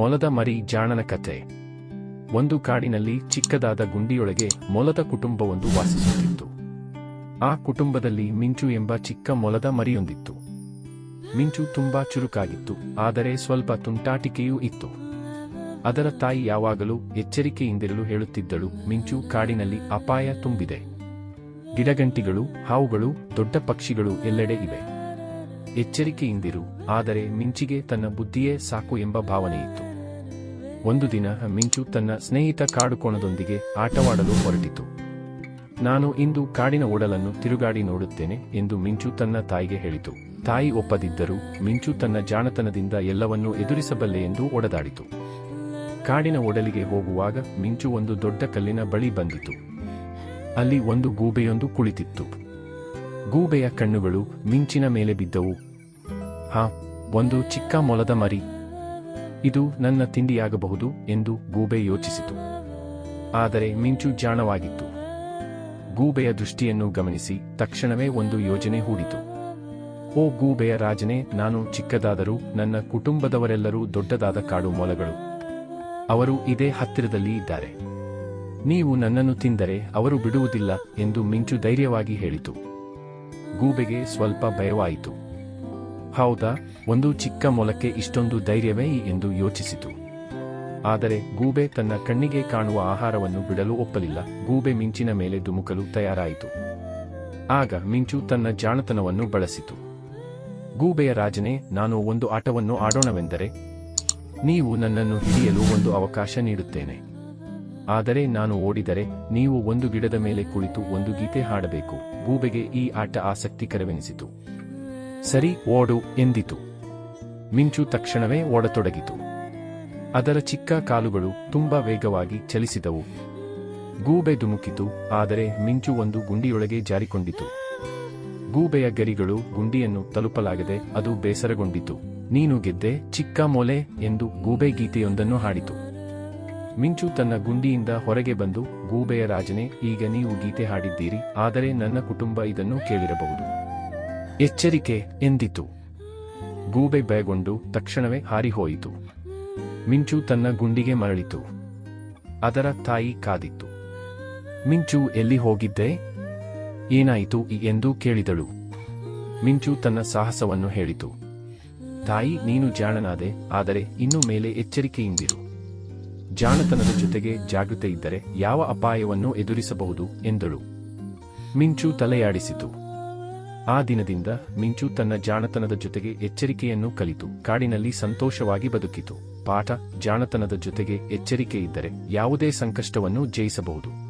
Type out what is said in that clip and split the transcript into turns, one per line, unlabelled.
ಮೊಲದ ಮರಿ ಜಾಣನ ಕಥೆ. ಒಂದು ಕಾಡಿನಲ್ಲಿ ಚಿಕ್ಕದಾದ ಗುಂಡಿಯೊಳಗೆ ಮೊಲದ ಕುಟುಂಬವೊಂದು ವಾಸಿಸುತ್ತಿತ್ತು. ಆ ಕುಟುಂಬದಲ್ಲಿ ಮಿಂಚು ಎಂಬ ಚಿಕ್ಕ ಮೊಲದ ಮರಿಯೊಂದಿತ್ತು. ಮಿಂಚು ತುಂಬಾ ಚುರುಕಾಗಿತ್ತು, ಆದರೆ ಸ್ವಲ್ಪ ತುಂಟಾಟಿಕೆಯೂ ಇತ್ತು. ಅದರ ತಾಯಿ ಯಾವಾಗಲೂ ಎಚ್ಚರಿಕೆಯಿಂದಿರಲು ಹೇಳುತ್ತಿದ್ದಳು, ಮಿಂಚು ಕಾಡಿನಲ್ಲಿ ಅಪಾಯ ತುಂಬಿದೆ. ಗಿಡಗಂಟಿಗಳು, ಹಾವುಗಳು, ದೊಡ್ಡ ಪಕ್ಷಿಗಳು ಎಲ್ಲೆಡೆ ಇವೆ. ಎಚ್ಚರಿಕೆಯಿಂದಿರು, ಆದರೆ ಮಿಂಚಿಗೆ ತನ್ನ ಬುದ್ಧಿಯೇ ಸಾಕು ಎಂಬ ಭಾವನೆಯಿತ್ತು. ಒಂದು ದಿನ ಮಿಂಚು ತನ್ನ ಸ್ನೇಹಿತ ಕಾಡುಕೋಣದೊಂದಿಗೆ ಆಟವಾಡಲು ಹೊರಟಿತು. ನಾನು ಇಂದು ಕಾಡಿನ ಓಡಲನ್ನು ತಿರುಗಾಡಿ ನೋಡುತ್ತೇನೆ ಎಂದು ಮಿಂಚು ತನ್ನ ತಾಯಿಗೆ ಹೇಳಿತು. ತಾಯಿ ಒಪ್ಪದಿದ್ದರೂ ಮಿಂಚು ತನ್ನ ಜಾಣತನದಿಂದ ಎಲ್ಲವನ್ನೂ ಎದುರಿಸಬಲ್ಲೆ ಎಂದು ಒಡೆದಾಡಿತು. ಕಾಡಿನ ಒಡಲಿಗೆ ಹೋಗುವಾಗ ಮಿಂಚು ಒಂದು ದೊಡ್ಡ ಕಲ್ಲಿನ ಬಳಿ ಬಂದಿತು. ಅಲ್ಲಿ ಒಂದು ಗೂಬೆಯೊಂದು ಕುಳಿತಿತ್ತು. ಗೂಬೆಯ ಕಣ್ಣುಗಳು ಮಿಂಚಿನ ಮೇಲೆ ಬಿದ್ದವು. ಹಾ, ಒಂದು ಚಿಕ್ಕ ಮೊಲದ ಮರಿ. ಇದು ನನ್ನ ತಿಂಡಿಯಾಗಬಹುದು ಎಂದು ಗೂಬೆ ಯೋಚಿಸಿತು. ಆದರೆ ಮಿಂಚು ಜಾಣವಾಗಿತ್ತು. ಗೂಬೆಯ ದೃಷ್ಟಿಯನ್ನು ಗಮನಿಸಿ ತಕ್ಷಣವೇ ಒಂದು ಯೋಜನೆ ಹೂಡಿತು. ಓ ಗೂಬೆಯ ರಾಜನೇ, ನಾನು ಚಿಕ್ಕದಾದರೂ ನನ್ನ ಕುಟುಂಬದವರೆಲ್ಲರೂ ದೊಡ್ಡದಾದ ಕಾಡು ಮೊಲಗಳು. ಅವರು ಇದೇ ಹತ್ತಿರದಲ್ಲಿ ಇದ್ದಾರೆ. ನೀವು ನನ್ನನ್ನು ತಿಂದರೆ ಅವರು ಬಿಡುವುದಿಲ್ಲ ಎಂದು ಮಿಂಚು ಧೈರ್ಯವಾಗಿ ಹೇಳಿತು. ಗೂಬೆಗೆ ಸ್ವಲ್ಪ ಭಯವಾಯಿತು. ಹೌದಾ? ಒಂದು ಚಿಕ್ಕ ಮೊಲಕ್ಕೆ ಇಷ್ಟೊಂದು ಧೈರ್ಯವೇ ಎಂದು ಯೋಚಿಸಿತು. ಆದರೆ ಗೂಬೆ ತನ್ನ ಕಣ್ಣಿಗೆ ಕಾಣುವ ಆಹಾರವನ್ನು ಬಿಡಲು ಒಪ್ಪಲಿಲ್ಲ. ಗೂಬೆ ಮಿಂಚಿನ ಮೇಲೆ ಧುಮುಕಲು ತಯಾರಾಯಿತು. ಆಗ ಮಿಂಚು ತನ್ನ ಜಾಣತನವನ್ನು ಬಳಸಿತು. ಗೂಬೆಯ ರಾಜನೇ, ನಾನು ಒಂದು ಆಟವನ್ನು ಆಡೋಣವೆಂದರೆ, ನೀವು ನನ್ನನ್ನು ಹಿಡಿಯಲು ಒಂದು ಅವಕಾಶ ನೀಡುತ್ತೇನೆ. ಆದರೆ ನಾನು ಓಡಿದರೆ, ನೀವು ಒಂದು ಗಿಡದ ಮೇಲೆ ಕುಳಿತು ಒಂದು ಗೀತೆ ಹಾಡಬೇಕು. ಗೂಬೆಗೆ ಈ ಆಟ ಆಸಕ್ತಿಕರವೆನಿಸಿತು. ಸರಿ ಓಡು ಎಂದಿತು. ಮಿಂಚು ತಕ್ಷಣವೇ ಓಡತೊಡಗಿತು. ಅದರ ಚಿಕ್ಕ ಕಾಲುಗಳು ತುಂಬಾ ವೇಗವಾಗಿ ಚಲಿಸಿದವು. ಗೂಬೆ ಧುಮುಕಿತು, ಆದರೆ ಮಿಂಚು ಒಂದು ಗುಂಡಿಯೊಳಗೆ ಜಾರಿಕೊಂಡಿತು. ಗೂಬೆಯ ಗರಿಗಳು ಗುಂಡಿಯನ್ನು ತಲುಪಲಾಗದೆ ಅದು ಬೇಸರಗೊಂಡಿತು. ನೀನು ಗೆದ್ದೆ, ಚಿಕ್ಕ ಮೊಲೆ ಎಂದು ಗೂಬೆ ಗೀತೆಯೊಂದನ್ನು ಹಾಡಿತು. ಮಿಂಚು ತನ್ನ ಗುಂಡಿಯಿಂದ ಹೊರಗೆ ಬಂದು, ಗೂಬೆಯ ರಾಜನೇ, ಈಗ ನೀವು ಗೀತೆ ಹಾಡಿದ್ದೀರಿ, ಆದರೆ ನನ್ನ ಕುಟುಂಬ ಇದನ್ನು ಕೇಳಿರಬಹುದು. ಎಚ್ಚರಿಕೆ ಎಂದಿತು. ಗೂಬೆ ಭಯಗೊಂಡು ತಕ್ಷಣವೇ ಹಾರಿಹೋಯಿತು. ಮಿಂಚು ತನ್ನ ಗುಂಡಿಗೆ ಮರಳಿತು. ಅದರ ತಾಯಿ ಕಾದಿತ್ತು. ಮಿಂಚು, ಎಲ್ಲಿ ಹೋಗಿದ್ದೆ? ಏನಾಯಿತು? ಎಂದು ಕೇಳಿದಳು. ಮಿಂಚು ತನ್ನ ಸಾಹಸವನ್ನು ಹೇಳಿತು. ತಾಯಿ, ನೀನು ಜಾಣನಾದೆ, ಆದರೆ ಇನ್ನು ಮೇಲೆ ಎಚ್ಚರಿಕೆಯಿಂದಿರು. ಜಾಣತನದ ಜೊತೆಗೆ ಜಾಗೃತೆ ಇದ್ದರೆ ಯಾವ ಅಪಾಯವನ್ನು ಎದುರಿಸಬಹುದು? ಎಂದಳು. ಮಿಂಚು ತಲೆಯಾಡಿಸಿತು. ಆ ದಿನದಿಂದ ಮಿಂಚು ತನ್ನ ಜಾಣತನದ ಜೊತೆಗೆ ಎಚ್ಚರಿಕೆಯನ್ನು ಕಲಿತು. ಕಾಡಿನಲ್ಲಿ ಸಂತೋಷವಾಗಿ ಬದುಕಿತು. ಪಾಠ ಜಾಣತನದ ಜೊತೆಗೆ ಎಚ್ಚರಿಕೆ ಇದ್ದರೆ ಯಾವುದೇ ಸಂಕಷ್ಟವನ್ನು ಜಯಿಸಬಹುದು.